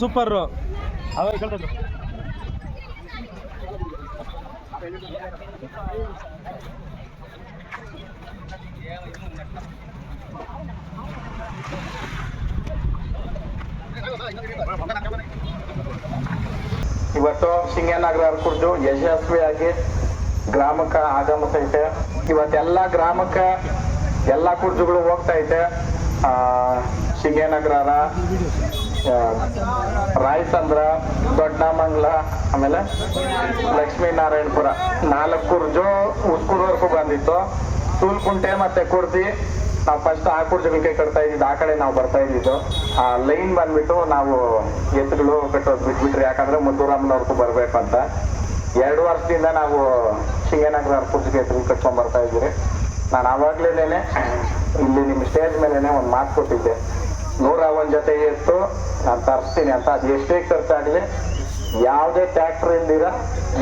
Super. ಇವತ್ತು ಸಿಂಗನಗರ ಕುರಿತು ಯಶಸ್ವಿಯಾಗಿ ಗ್ರಾಮಕ್ಕೆ ಆಗಮಿಸೈತೆ. ಇವತ್ತೆಲ್ಲ ಗ್ರಾಮಕ್ಕೆ ಎಲ್ಲ ಕುರ್ಜುಗಳು ಹೋಗ್ತಾ ಐತೆ. ಸಿಂಗನಗರ ರಾಯಚಂದ್ರ, ದೊಡ್ಡಮಂಗ್ಲ, ಆಮೇಲೆ ಲಕ್ಷ್ಮೀನಾರಾಯಣಪುರ. ನಾಲ್ಕು ಕುರ್ಜು ಉಸ್ಕೂರ್ವರೆಗೂ ಬಂದಿತ್ತು. ಸೂಲ್ಕುಂಟೆ ಮತ್ತೆ ಕುರ್ತಿ. ನಾವು ಫಸ್ಟ್ ಆ ಕುರ್ಜಿಗಳ ಕೈ ಕಟ್ತಾ ಇದ್ದಿದ್ದು, ಆ ಕಡೆ ನಾವು ಬರ್ತಾ ಇದ್ದಿದ್ದು. ಆ ಲೈನ್ ಬಂದ್ಬಿಟ್ಟು ನಾವು ಎತ್ತುಗಳು ಕಟ್ಟೋದು ಬಿಟ್ಬಿಟ್ರಿ. ಯಾಕಂದ್ರೆ ಮುದ್ದೂರಮ್ಮನವ್ರಿಗೂ ಬರ್ಬೇಕು ಅಂತ ಎರಡು ವರ್ಷದಿಂದ ನಾವು ಶಿಂಗನಗರ ಕುರ್ಜಿಗೆ ಎತ್ತುಗಳು ಕಟ್ಕೊಂಡ್ ಬರ್ತಾ ಇದ್ದೀರಿ. ನಾನು ಆವಾಗ್ಲೇನೆ ಇಲ್ಲಿ ನಿಮ್ಮ ಸ್ಟೇಜ್ ಮೇಲೆನೆ ಒಂದು ಮಾತು ಕೊಟ್ಟಿದ್ದೆ. ನೂರ ಒಂದ್ ಜೊತೆ ಇತ್ತು. ನಾನು ತರಿಸ್ತೀನಿ ಅಂತ. ಅದು ಎಷ್ಟೇ ಖರ್ಚಾಗಲಿ ಯಾವುದೇ ಟ್ಯಾಕ್ಟರ್ ಇಲ್ದಿರ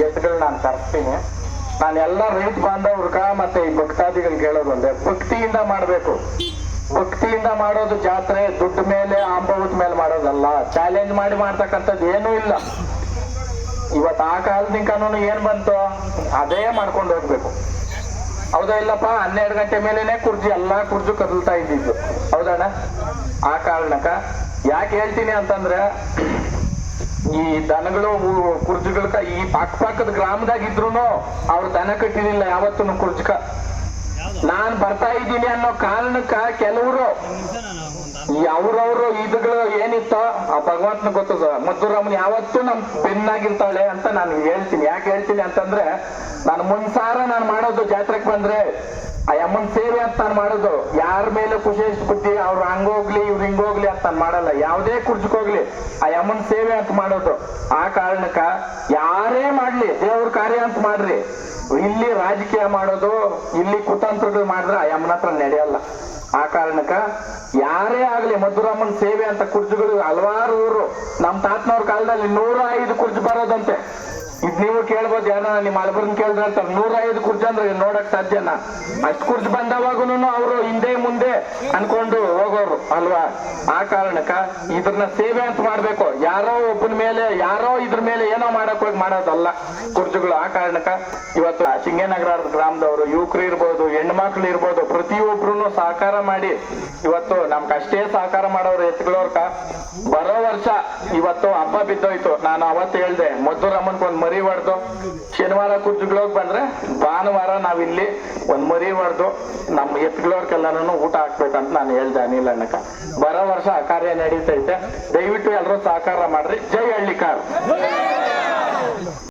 ಎತ್ತುಗಳು ನಾನು ತರಿಸ್ತೀನಿ. ನಾನು ಎಲ್ಲ ರೈತ ಬಾಂಧವ್ರಗ ಮತ್ತೆ ಈ ಭಕ್ತಾದಿಗಳಿಗೆ ಕೇಳೋದು ಒಂದೇ. ಭಕ್ತಿಯಿಂದ ಮಾಡಬೇಕು. ಭಕ್ತಿಯಿಂದ ಮಾಡೋದು ಜಾತ್ರೆ, ದುಡ್ಡು ಮೇಲೆ ಅಂಬವದ ಮೇಲೆ ಮಾಡೋದಲ್ಲ. ಚಾಲೆಂಜ್ ಮಾಡಿ ಮಾಡ್ತಕ್ಕಂಥದ್ದು ಏನೂ ಇಲ್ಲ. ಇವತ್ತು ಆ ಕಾಲದಿಂಕನೂ ಏನ್ ಬಂತು? ಅದೇ ಮಾಡ್ಕೊಂಡು ಹೋಗ್ಬೇಕು. ಹೌದಾ ಇಲ್ಲಪ್ಪ, ಹನ್ನೆರಡು ಗಂಟೆ ಮೇಲೆನೆ ಕುರ್ಜಿ, ಎಲ್ಲಾ ಕುರ್ಜು ಕದಲ್ತಾ ಇದ್ದಿದ್ದು. ಹೌದಣ್ಣ? ಆ ಕಾರಣಕ್ಕ ಯಾಕೆ ಹೇಳ್ತೀನಿ ಅಂತಂದ್ರ, ಈ ದನಗಳು ಕುರ್ಜುಗಳ್ಕ ಈ ಪಕ್ಕ ಪಕ್ಕದ ಗ್ರಾಮದಾಗ ಇದ್ರು ಅವ್ರು ದನ ಕಟ್ಟಿದಿಲ್ಲ ಯಾವತ್ತೂ ಕುರ್ಜಕ ನಾನ್ ಬರ್ತಾ ಇದ್ದೀನಿ ಅನ್ನೋ ಕಾರಣಕ್ಕ ಕೆಲವರು ಅವ್ರವ್ರು ಇದುಗಳು ಏನಿತ್ತೋ ಆ ಭಗವಂತನ ಗೊತ್ತದ. ಮಧುರಮ್ಮನ್ ಯಾವತ್ತೂ ನಮ್ ಬೆನ್ನಾಗಿರ್ತಾಳೆ ಅಂತ ನಾನು ಹೇಳ್ತೀನಿ. ಯಾಕೆ ಹೇಳ್ತೀನಿ ಅಂತಂದ್ರೆ, ನಾನು ಮುನ್ಸಾರ ನಾನು ಮಾಡೋದು ಜಾತ್ರೆಗೆ ಬಂದ್ರೆ ಆ ಅಮ್ಮನ್ ಸೇವೆ ಅಂತ ಮಾಡೋದು. ಯಾರ ಮೇಲೆ ಖುಷಿ ಎಷ್ಟು ಬುದ್ಧಿ ಅವ್ರು ಹಂಗೋಗ್ಲಿ, ಇವ್ರು ಹಿಂಗೋಗ್ಲಿ ಅಂತ ನಾನು ಮಾಡಲ್ಲ. ಯಾವುದೇ ಕುರ್ಚಕ್ ಹೋಗ್ಲಿ ಆ ಯಮನ್ ಸೇವೆ ಅಂತ ಮಾಡೋದು. ಆ ಕಾರಣಕ್ಕ ಯಾರೇ ಮಾಡ್ಲಿ, ದೇವ್ರ ಕಾರ್ಯ ಅಂತ ಮಾಡ್ರಿ. ಇಲ್ಲಿ ರಾಜಕೀಯ ಮಾಡೋದು, ಇಲ್ಲಿ ಕುತಂತ್ರಗಳು ಮಾಡಿದ್ರೆ ಆ ಅಮ್ಮನ ಹತ್ರ ನಡೆಯಲ್ಲ. ಆ ಕಾರಣಕ್ಕ ಯಾರೇ ಆಗ್ಲಿ ಮಧುರಾಮನ್ ಸೇವೆ ಅಂತ ಕುರ್ಜುಗಳು ಹಲವಾರು ಊರು. ನಮ್ಮ ತಾತನವ್ರ ಕಾಲದಲ್ಲಿ ನೂರ ಐದು ಕುರ್ಜು ಬರೋದಂತೆ. ಇದ್ ನೀವು ಕೇಳ್ಬೋದು ಯಾರ ನಿಮ್ಮ ಅಲ್ಬರ್ನ್ ಕೇಳಿದ್ರೆ ಅಂತ ನೂರ ಐದು ಕುರ್ಜು ಅಂದ್ರೆ ನೋಡಕ್ ಸಾಧ್ಯನಾ? ಅಷ್ಟು ಕುರ್ಜು ಬಂದವಾಗೂನು ಅವರು ಹಿಂದೆ ಮುಂದೆ ಅನ್ಕೊಂಡು ಹೋಗೋರು ಅಲ್ವಾ? ಆ ಕಾರಣಕ್ಕ ಇದ್ರನ್ನ ಸೇವೆ ಅಂತ ಮಾಡ್ಬೇಕು. ಯಾರೋ ಒಬ್ಬನ ಮೇಲೆ, ಯಾರೋ ಇದ್ರ ಮೇಲೆ ಏನೋ ಮಾಡಕ್ ಹೋಗಿ ಮಾಡೋದಲ್ಲ ಕುರ್ಜುಗಳು. ಆ ಕಾರಣಕ್ಕ ಇವತ್ತು ಶಿಂಗೇನಗರ ಗ್ರಾಮದವರು, ಯುವಕರು ಇರ್ಬೋದು, ಹೆಣ್ಮಕ್ಳು ಇರ್ಬೋದು ಪ್ರತಿಯೊಬ್ರು ಸಹಕಾರ ಮಾಡಿ ಇವತ್ತು ನಮ್ಗೆ ಅಷ್ಟೇ ಸಹಕಾರ ಮಾಡೋರು ಎತ್ಗಳವ್ರಕ ಬರೋ ವರ್ಷ ಇವತ್ತು ಹಬ್ಬ ಬಿದ್ದೋಯ್ತು. ನಾನು ಅವತ್ತು ಹೇಳ್ದೆ ಮದ್ದೂರಮ್ಮನ್ಗೆ ಒಂದ್ ಮರಿ ಹೊಡೆದು, ಶನಿವಾರ ಕುರ್ಜುಗಳೋಗಿ ಬಂದ್ರೆ ಭಾನುವಾರ ನಾವಿಲ್ಲಿ ಒಂದ್ ಮರಿ ಹೊಡೆದು ನಮ್ಮ ಎತ್ಗಳವ್ರಿಗೆಲ್ಲಾನು ಊಟ ಹಾಕ್ಬೇಕಂತ ನಾನು ಹೇಳ್ದೆ ಅನಿಲ್. ಅಣ್ಣಕ್ಕ ಬರೋ ವರ್ಷ ಆ ಕಾರ್ಯ ನಡೀತೈತೆ ದಯವಿಟ್ಟು ಎಲ್ಲರೂ ಸಹಕಾರ ಮಾಡ್ರಿ. ಜೈ ಹಳ್ಳಿಕಾರ್.